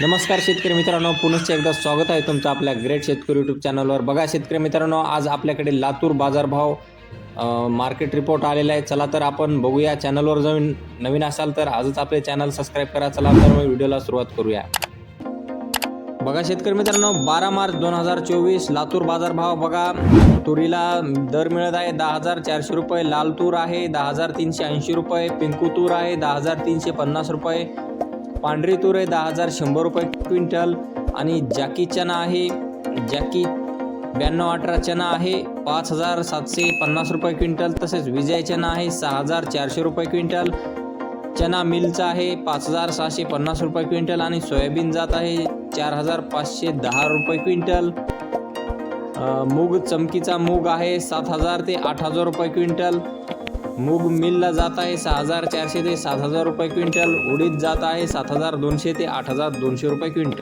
नमस्कार शेतकरी मित्रांनो पुनश्च एकदा स्वागत आहे तुमचं आपल्या ग्रेट शेतकरी यूट्यूब चॅनलवर बघा शेतकरी मित्रांनो आज आपल्याकडे लातूर बाजारभाव मार्केट रिपोर्ट आलेला आहे. चला तर आपण बघूया. चॅनलवर जाऊन नवीन असाल तर आजच आपले चॅनल सबस्क्राईब करा. चला तर मग व्हिडिओला सुरुवात करूया. बघा शेतकरी मित्रांनो बारा मार्च दोन हजार चोवीस लातूर बाजारभाव बघा. तुरीला दर मिळत आहे दहा हजार चारशे रुपये लाल तूर आहे दहा हजार तीनशे ऐंशी रुपये पिंकू तूर आहे दहा हजार तीनशे पन्नास रुपये पांढरी तूर आहे दहा हजार शंभर रुपये क्विंटल. आणि जॅकी चना आहे जॅकी ब्याण्णव अठरा चना आहे पाच हजार सातशे पन्नास रुपये क्विंटल. तसेच विजय चना आहे सहा हजार चारशे रुपये क्विंटल. चना मिलचा आहे पाच हजार सहाशे पन्नास रुपये क्विंटल. आणि सोयाबीन जात आहे चार हजार पाचशे दहा रुपये क्विंटल. मूग चमकीचा मूग आहे सात हजार ते आठ हजार रुपये क्विंटल. मूग मिलला जात आहे सहा हजार चारशे ते सात हजार रुपये क्विंटल उडीद जात आहे सात हजार दोनशे ते आठ हजार दोनशे रुपये क्विंटल.